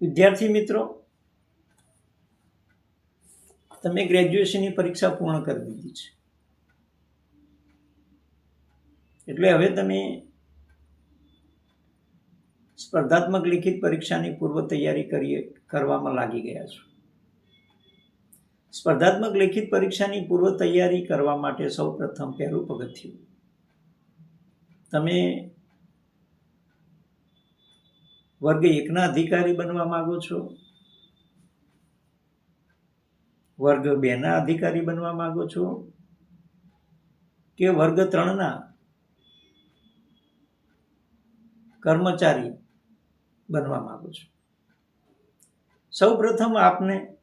વિદ્યાર્થી મિત્રો, તમે ગ્રેજ્યુએશનની પરીક્ષા પૂર્ણ કરી દીધી છે. એટલે હવે તમે સ્પર્ધાત્મક લિખિત પરીક્ષાની પૂર્વ તૈયારી કરીએ, કરવામાં લાગી ગયા છો. સ્પર્ધાત્મક લેખિત પરીક્ષાની પૂર્વ તૈયારી કરવા માટે સૌ પ્રથમ પહેલું પગથિયું. તમે વર્ગ એકના અધિકારી બનવા માગો છો? વર્ગ બેના અધિકારી બનવા માગો છો? કે વર્ગ ત્રણના કર્મચારી બનવા માગો છો? સૌ પ્રથમ આપને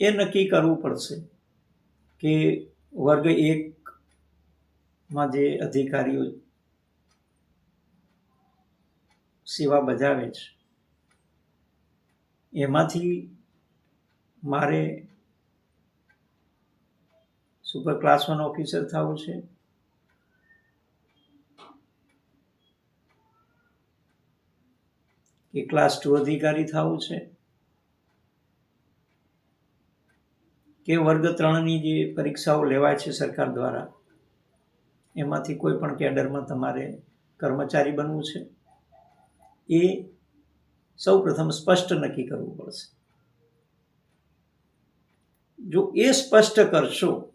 એ નક્કી કરવું પડશે કે વર્ગ એકમાં જે અધિકારીઓ સેવા બજાવે છે. એમાંથી મારે સુપર ક્લાસ વન ઓફિસર થવું છે. કે ક્લાસ ટુ અધિકારી થવું છે. કે વર્ગ ત્રણની જે પરીક્ષાઓ લેવાય છે સરકાર દ્વારા, એમાંથી કોઈ પણ કેડરમાં તમારે કર્મચારી બનવું છે. એ સૌ પ્રથમ સ્પષ્ટ નક્કી કરવું પડશે. જો એ સ્પષ્ટ કરશો,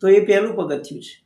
તો એ પહેલું પગથિયું છે.